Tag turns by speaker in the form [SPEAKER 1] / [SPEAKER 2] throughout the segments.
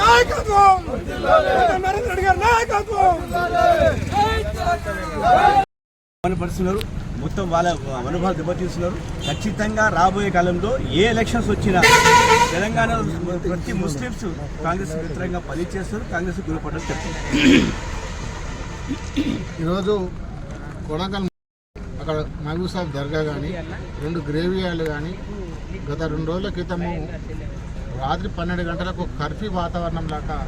[SPEAKER 1] నాయకత్వం నరేంద్ర రెడ్డి గారి నాయకత్వం
[SPEAKER 2] మొత్తం వాళ్ళ అనుభవాలు దెబ్బతీస్తున్నారు. ఖచ్చితంగా రాబోయే కాలంలో ఏ ఎలక్షన్స్ వచ్చినా తెలంగాణ ప్రతి ముస్లిమ్స్ కాంగ్రెస్ వ్యతిరేకంగా పనిచేస్తారు. కాంగ్రెస్ గురిపడ్డని చెప్తున్నారు
[SPEAKER 3] ఈరోజు కొడంగల్ అక్కడ మహబూబ్ దర్గా కానీ రెండు గ్రేవియాలు కానీ గత రెండు రోజుల క్రితము రాత్రి పన్నెండు గంటలకు కర్ఫ్యూ వాతావరణం లాగా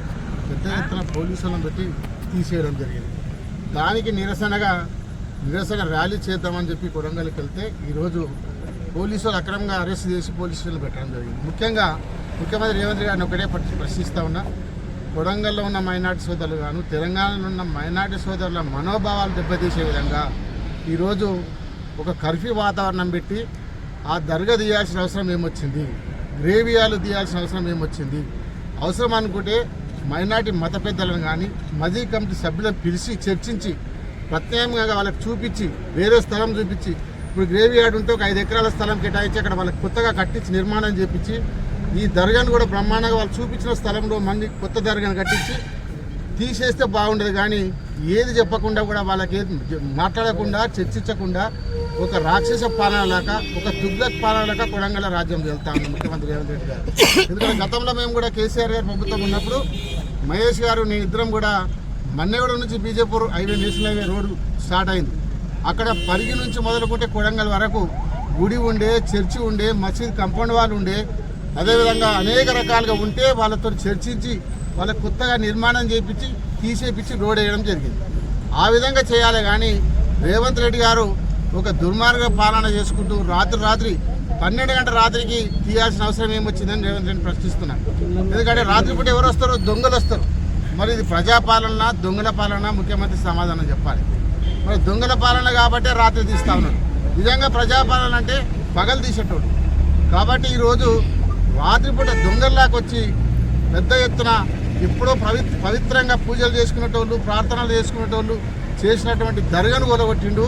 [SPEAKER 3] పెద్ద ఎత్తున పోలీసులను పెట్టి తీసేయడం జరిగింది. దానికి నిరసనగా నిరసన ర్యాలీ చేద్దామని చెప్పి కొడంగల్కి వెళ్తే ఈరోజు పోలీసులు అక్రమంగా అరెస్ట్ చేసి పోలీసులు పెట్టడం జరిగింది. ముఖ్యంగా ముఖ్యమంత్రి రేవంత్ గారిని ఒకటే ప్రశ్నిస్తా ఉన్నా కొడంగల్లో ఉన్న మైనార్టీ సోదరులు గాను తెలంగాణలో ఉన్న మైనార్టీ సోదరుల మనోభావాలు దెబ్బతీసే విధంగా ఈరోజు ఒక కర్ఫ్యూ వాతావరణం పెట్టి ఆ దర్గా తీయాల్సిన అవసరం ఏమొచ్చింది? గ్రేవియాలు తీయాల్సిన అవసరం ఏమొచ్చింది? అవసరం అనుకుంటే మైనార్టీ మత పెద్దలను కానీ మజీ కమిటీ సభ్యులను పిలిచి చర్చించి ప్రత్యామ్నాయంగా వాళ్ళకి చూపించి వేరే స్థలం చూపించి ఇప్పుడు గ్రేవీ యార్డ్ ఉంటే ఒక ఐదు ఎకరాల స్థలం కేటాయించి అక్కడ వాళ్ళకి కొత్తగా కట్టించి నిర్మాణం చేపించి ఈ దర్గాను కూడా బ్రహ్మాండంగా వాళ్ళు చూపించిన స్థలంలో మళ్ళీ కొత్త దర్గాను కట్టించి తీసేస్తే బాగుండదు. కానీ ఏది చెప్పకుండా కూడా వాళ్ళకి ఏది మాట్లాడకుండా చర్చించకుండా ఒక రాక్షస పాలనలాక లాగా ఒక తుగ్లక్ పాలనలాక లాగా రాజ్యం వెళ్తా ఉంది ముఖ్యమంత్రి రేవంత్ రెడ్డి గారు. ఎందుకంటే గతంలో మేము కూడా కేసీఆర్ గారు ప్రభుత్వం ఉన్నప్పుడు మహేష్ గారు నేను ఇద్దరం కూడా మన్నెగూడ నుంచి Bijapur highway national highway road start అయింది. అక్కడ పరిగి నుంచి మొదలుకుంటే కొడంగల్ వరకు గుడి ఉండే చర్చి ఉండే మసీద్ కంపౌండ్ వాళ్ళు ఉండే అదేవిధంగా అనేక రకాలుగా ఉంటే వాళ్ళతో చర్చించి వాళ్ళకు కొత్తగా నిర్మాణం చేయించి తీసేపించి రోడ్ వేయడం జరిగింది. ఆ విధంగా చేయాలి కానీ రేవంత్ రెడ్డి గారు ఒక దుర్మార్గ పాలన చేసుకుంటూ రాత్రి రాత్రి పన్నెండు గంటల రాత్రికి తీయాల్సిన అవసరం ఏమొచ్చిందని రేవంత్ రెడ్డి ప్రశ్నిస్తున్నాను. ఎందుకంటే రాత్రిపూట ఎవరు వస్తారో దొంగలు వస్తారు. మరి ఇది ప్రజాపాలన దొంగల పాలన ముఖ్యమంత్రి సమాధానం చెప్పాలి. మరి దొంగల పాలన కాబట్టే రాత్రి తీస్తా ఉన్నాడు నిజంగా ప్రజాపాలన అంటే పగలు తీసేటోడు కాబట్టి ఈరోజు రాత్రిపూట దొంగల్లాకి వచ్చి పెద్ద ఎత్తున ఎప్పుడో పవి పవిత్రంగా పూజలు చేసుకునేటోళ్ళు ప్రార్థనలు చేసుకునేటోళ్ళు చేసినటువంటి దర్గాను కూలగొట్టిండు.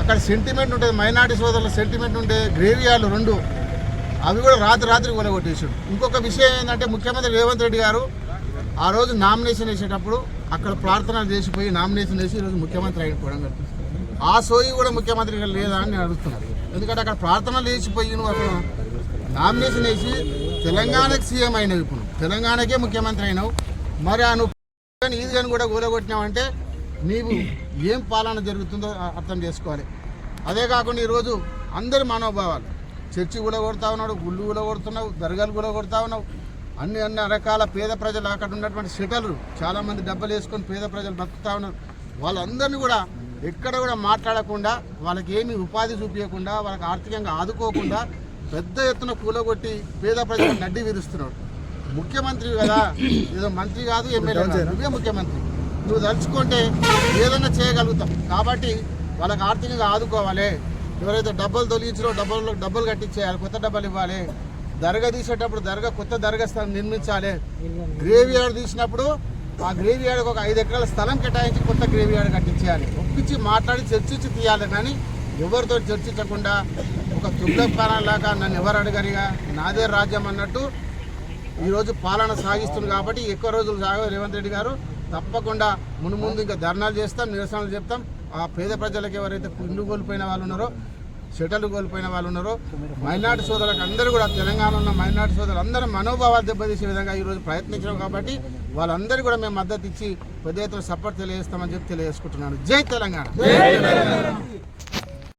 [SPEAKER 3] అక్కడ సెంటిమెంట్ ఉంటుంది మైనార్టీ సోదరుల సెంటిమెంట్ ఉండే గ్రేవియాలు రెండు. అవి కూడా రాత్రి రాత్రి కూలగొట్టేసాడు. ఇంకొక విషయం ఏంటంటే ముఖ్యమంత్రి రేవంత్ రెడ్డి గారు ఆ రోజు నామినేషన్ వేసేటప్పుడు అక్కడ ప్రార్థనలు చేసిపోయి నామినేషన్ వేసి ఈరోజు ముఖ్యమంత్రి అయిన కూడా ఆ సోయి కూడా ముఖ్యమంత్రి గారు లేదా అని నేను అడుగుతున్నాను ఎందుకంటే అక్కడ ప్రార్థనలు వేసిపోయి నువ్వు అక్కడ నామినేషన్ వేసి తెలంగాణకి సీఎం అయినవి ఇప్పుడు. తెలంగాణకే ముఖ్యమంత్రి అయినావు. మరి ఆ నువ్వు కానీ అని కూడా కూలగొట్టినావంటే నీవు ఏం పాలన జరుగుతుందో అర్థం చేసుకోవాలి. అదే కాకుండా ఈరోజు అందరి మనోభావాలు. చర్చి కూడా కొడతా ఉన్నాడు గుళ్ళు కూడా కొడుతున్నావు దర్గాలు కూడా కొడతా ఉన్నావు. అన్ని అన్ని రకాల పేద ప్రజలు అక్కడ ఉన్నటువంటి సెటర్లు చాలామంది డబ్బులు వేసుకొని పేద ప్రజలు బతుకుతా ఉన్నారు. వాళ్ళందరినీ కూడా ఎక్కడ కూడా మాట్లాడకుండా వాళ్ళకి ఏమి ఉపాధి చూపించకుండా వాళ్ళకి ఆర్థికంగా ఆదుకోకుండా పెద్ద ఎత్తున కూలగొట్టి పేద ప్రజలకు నడ్డి విరుస్తున్నాడు. ముఖ్యమంత్రి కదా ఏదో మంత్రి కాదు ఎమ్మెల్యే కాదు. నువ్వే ముఖ్యమంత్రి. నువ్వు తలుచుకుంటే ఏదైనా చేయగలుగుతాం. కాబట్టి వాళ్ళకి ఆర్థికంగా ఆదుకోవాలి. ఎవరైతే డబ్బులు తొలగించారో డబ్బులు డబ్బులు కట్టించేయాలి కొత్త డబ్బులు ఇవ్వాలి. దర్గా తీసేటప్పుడు దర్గా కొత్త దర్గా స్థలం నిర్మించాలి. గ్రేవీ యార్డ్ తీసినప్పుడు ఆ గ్రేవీ యార్డ్కి ఒక ఐదు ఎకరాల స్థలం కేటాయించి కొత్త గ్రేవీ యార్డ్ కట్టించేయాలి. ఒప్పించి మాట్లాడి చర్చించి తీయాలి కానీ ఎవరితో చర్చించకుండా ఒక తుగ్గపాలనలాగా నన్ను ఎవరు అడగరిగా? నాదే రాజ్యం అన్నట్టు ఈరోజు పాలన సాగిస్తుంది కాబట్టి ఎక్కువ రోజులు సాగ రేవంత్ రెడ్డి గారు. తప్పకుండా మునుముందు ఇంకా ధర్నాలు చేస్తాం నిరసనలు చెప్తాం. ఆ పేద ప్రజలకు ఎవరైతే ఇండ్లు కోల్పోయిన వాళ్ళు ఉన్నారో షటర్లు కోల్పోయిన వాళ్ళు ఉన్నారో మైనార్టీ సోదరులకు అందరూ కూడా తెలంగాణ ఉన్న మైనార్టీ సోదరులు అందరూ మనోభావాలు దెబ్బతీసే విధంగా ఈరోజు ప్రయత్నించడం కాబట్టి వాళ్ళందరూ కూడా మేము మద్దతు ఇచ్చి పెద్ద ఎత్తున సపోర్ట్ తెలియజేస్తామని చెప్పి తెలియజేసుకుంటున్నాను. జై తెలంగాణ!